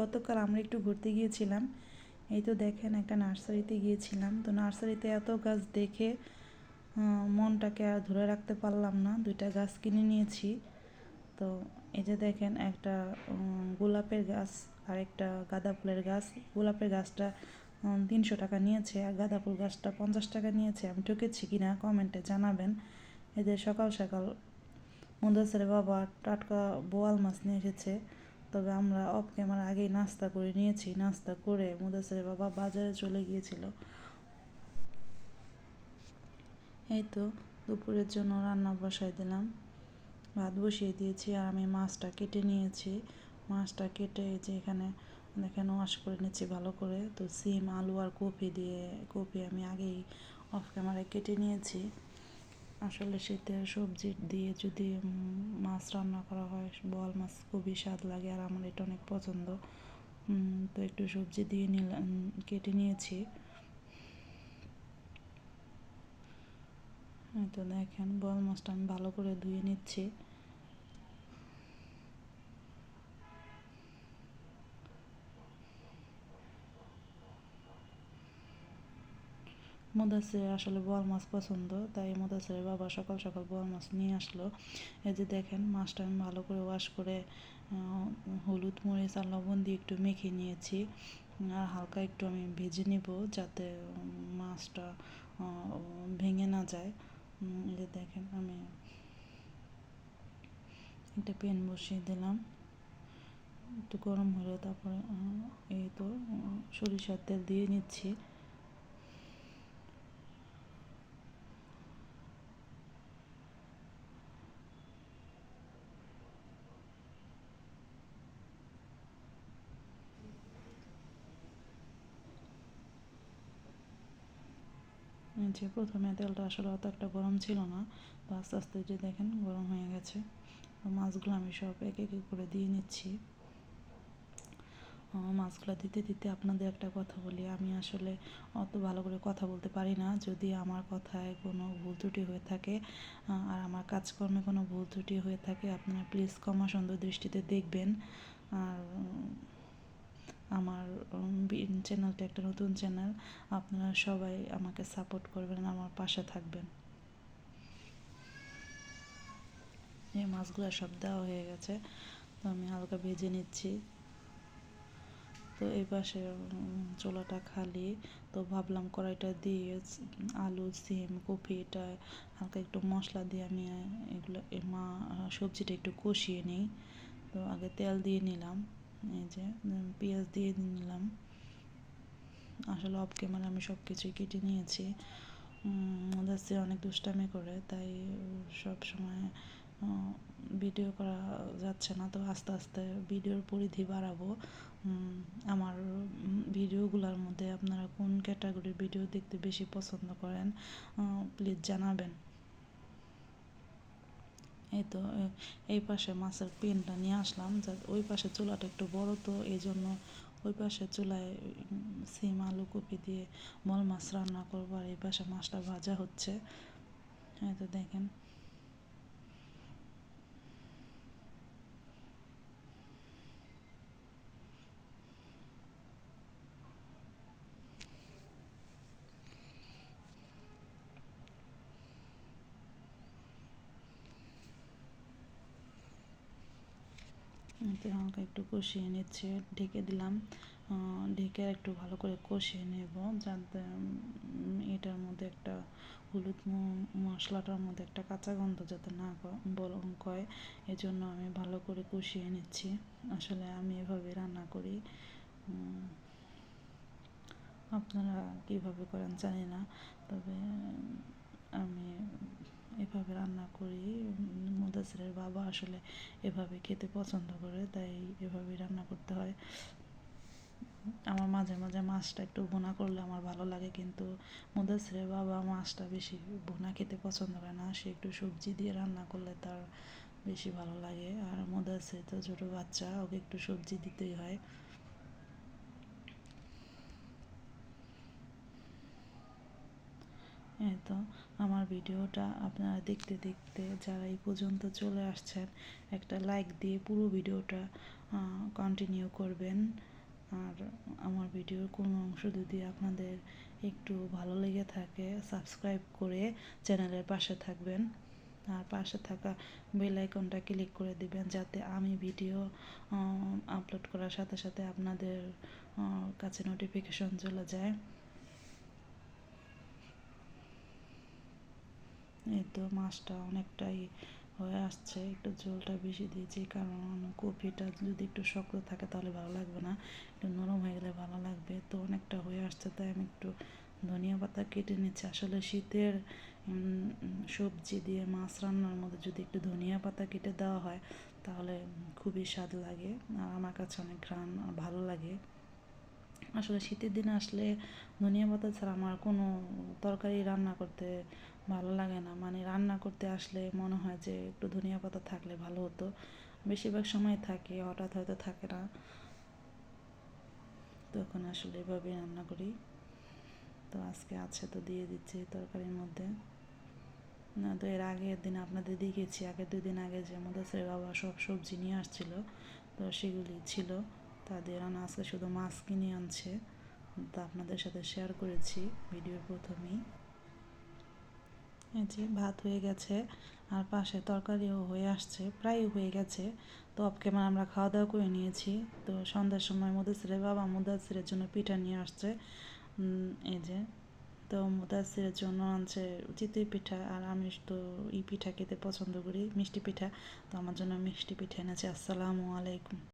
গতকাল আমরা একটু ঘুরতে গিয়েছিলাম। এই তো দেখেন একটা নার্সারিতে গিয়েছিলাম। তো নার্সারিতে এত গাছ দেখে মনটাকে আর ধরে রাখতে পারলাম না। দুইটা গাছ কিনে নিয়েছি। তো এই যে দেখেন একটা গোলাপের গাছ আর একটা গাঁদা ফুলের গাছ। গোলাপের গাছটা তিনশো টাকা নিয়েছে আর গাঁদা ফুল গাছটা পঞ্চাশ টাকা নিয়েছে। আমি ঠকেছি কি না কমেন্টে জানাবেন। এদের সকাল সকাল মুদাসের বাবা টাটকা বোয়াল মাছ নিয়ে এসেছে। তবে আমরা অফ ক্যামেরা আগেই নাস্তা করে নিয়েছি, নাস্তা করে মুদাসের বাবা বাজারে চলে গিয়েছিল। এই তো দুপুরের জন্য রান্না বসাই দিলাম। ভাত বসিয়ে দিয়েছি আর আমি মাছটা কেটে নিয়েছি। মাছটা কেটে যে এখানে দেখেন ওয়াশ করে নিচ্ছি ভালো করে। তো সিম, আলু আর কপি দিয়ে, কপি আমি আগেই অফ ক্যামেরায় কেটে নিয়েছি। আসলে শীতের সবজি দিয়ে যদি মাছ রান্না করা হয়, বল মাছ খুবই স্বাদ লাগে আর আমার এটা অনেক পছন্দ। তো একটু সবজি দিয়ে নিলাম কেটে নিয়েছি। তো দেখেন, বল মাছটা আমি ভালো করে ধুয়ে নিচ্ছি। মুদাসির আসলে বোয়াল মাছ পছন্দ, তাই মুদাসিরের বাবা সকাল সকাল বোয়াল মাছ নিয়ে আসলো। এই যে দেখেন, মাছটা আমি ভালো করে ওয়াশ করে হলুদ মরিচ আর লবণ দিয়ে একটু মেখে নিয়েছি। আর হালকা একটু আমি ভেজে নিব যাতে মাছটা ভেঙে না যায়। এই যে দেখেন, আমি একটা পেন বসিয়ে দিলাম। একটু গরম হলে তারপরে এই তো সরিষার তেল দিয়ে নিচ্ছি। যে প্রথমে তেলটা আসলে অত একটা গরম ছিল না, তো আস্তে আস্তে যে দেখেন গরম হয়ে গেছে। তো মাছগুলো আমি সব এক এক করে দিয়ে নিচ্ছি। মাছগুলো দিতে দিতে আপনাদের একটা কথা বলি। আমি আসলে অত ভালো করে কথা বলতে পারি না। যদি আমার কথায় কোনো ভুল ত্রুটি হয়ে থাকে আর আমার কাজকর্মে কোনো ভুল ত্রুটি হয়ে থাকে, আপনারা প্লিজ ক্ষমা সুন্দর দৃষ্টিতে দেখবেন। আর চ্যানেলটা একটা নতুন চ্যানেল আপনারা সবাই আমাকে সাপোর্ট করবেন, আমার পাশে থাকবেন। এই মাছগুলো সব দেওয়া হয়ে গেছে, তো আমি হালকা ভেজে নিচ্ছি। তো এই পাশে চোলাটা খালি, তো ভাবলাম কড়াইটা দিয়ে, আলু, সিম, কপি, এটা হালকা একটু মশলা দিয়ে আমি এগুলো মা, সবজিটা একটু কষিয়ে নিই। তো আগে তেল দিয়ে নিলাম, এই যে পেঁয়াজ দিয়ে নিলাম। আসলে অফ ক্যামেরা আমি সব কিছুই কেটে নিয়েছি। মুদাসির অনেক দুষ্টামি করে, তাই সব সময় ভিডিও করা যাচ্ছে না। তো আস্তে আস্তে ভিডিওর পরিধি বাড়াবো। আমার ভিডিওগুলোর মধ্যে আপনারা কোন ক্যাটাগরির ভিডিও দেখতে বেশি পছন্দ করেন প্লিজ জানাবেন। এই তো এই পাশে মাছের পেনটা নিয়ে আসলাম। যা, ওই পাশে চুলাটা একটু বড় তো এই জন্য ওই পাশে চুলায় সিম, আলু কপি দিয়ে মল মাছ রান্না করব আর এই পাশে মাছটা ভাজা হচ্ছে। এই তো দেখেন। এতে হালকা একটু কষিয়ে নিচ্ছে, ঢেকে দিলাম। ঢেকে একটু ভালো করে কষিয়ে নেব যাতে এটার মধ্যে একটা হলুদ মশলাটার মধ্যে একটা কাঁচা গন্ধ যাতে না বলং, কয়। এজন্য আমি ভালো করে কষিয়ে নিচ্ছি। আসলে আমি এভাবে রান্না করি। আপনারা কীভাবে করেন জানি না। তবে আমি এভাবে রান্না করি। মুদাসিরের বাবা আসলে এভাবে খেতে পছন্দ করে, তাই এভাবে রান্না করতে হয়। আমার মাঝে মাঝে মাছটা একটু ভুনা করলে আমার ভালো লাগে, কিন্তু মুদাসিরের বাবা মাছটা বেশি ভুনা খেতে পছন্দ করে না। সে একটু সবজি দিয়ে রান্না করলে তার বেশি ভালো লাগে। আর মুদাসির তো ছোটো বাচ্চা, ওকে একটু সবজি দিতেই হয়। এই তো আমার ভিডিওটা আপনারা দেখতে দেখতে যারা এই পর্যন্ত চলে আসছেন, একটা লাইক দিয়ে পুরো ভিডিওটা কন্টিনিউ করবেন। আর আমার ভিডিওর কোনো অংশ যদি আপনাদের একটু ভালো লেগে থাকে সাবস্ক্রাইব করে চ্যানেলের পাশে থাকবেন। আর পাশে থাকা বেল আইকনটা ক্লিক করে দিবেন, যাতে আমি ভিডিও আপলোড করার সাথে সাথে আপনাদের কাছে নোটিফিকেশন চলে যায়। এই তো মাছটা অনেকটাই হয়ে আসছে, একটু ঝোলটা বেশি দিয়েছি, কারণ কপিটা যদি একটু শক্ত থাকে তাহলে ভালো লাগবে না, একটু নরম হয়ে গেলে ভালো লাগবে, তো অনেকটা হয়ে আসছে, তাই আমি একটু ধনিয়া পাতা কেটে নিচ্ছি আসলে শীতের সবজি দিয়ে মাছ রান্নার মধ্যে যদি একটু ধনিয়া পাতা কেটে দেওয়া হয়, তাহলে খুবই স্বাদ লাগে, আর আমার কাছে অনেক ঘ্রাণ ভালো লাগে। আসলে শীতের দিনে আসলে ধনিয়া পাতা ছাড়া আমার কোনো তরকারি রান্না করতে ভালো লাগে না। মানে রান্না করতে আসলে মনে হয় যে একটু ধনিয়া পাতা থাকলে ভালো হতো। বেশিরভাগ সময় থাকে, হঠাৎ হয়তো থাকে না। তখন আসলে এভাবে রান্না করি। তো আজকে আছে তো দিয়ে দিচ্ছি তরকারির মধ্যে। না, তো এর আগের দিন আপনাদের দেখিয়েছি, আগের দুই দিন আগে যে আমাদের বাবা সব সবজি নিয়ে আসছিল, তো সেগুলি ছিল। তাদের আনা আজকে শুধু মাছ কিনে আনছে। তা আপনাদের সাথে শেয়ার করেছি ভিডিওর প্রথমেই। এই যে ভাত হয়ে গেছে, আর পাশে তরকারিও হয়ে আসছে প্রায় হয়ে গেছে। তো অফ ক্যামেরা আমরা খাওয়া দাওয়া করে নিয়েছি। তো সন্ধ্যার সময় মুদাসিরের বাবা মুদাসিরের জন্য পিঠা নিয়ে আসছে। এই যে, তো মুদাসিরের জন্য আনছে চিতই পিঠা, আর আমি তো এই পিঠা খেতে পছন্দ করি, মিষ্টি পিঠা। তো আমার জন্য মিষ্টি পিঠা এনেছে। আসসালামু আলাইকুম।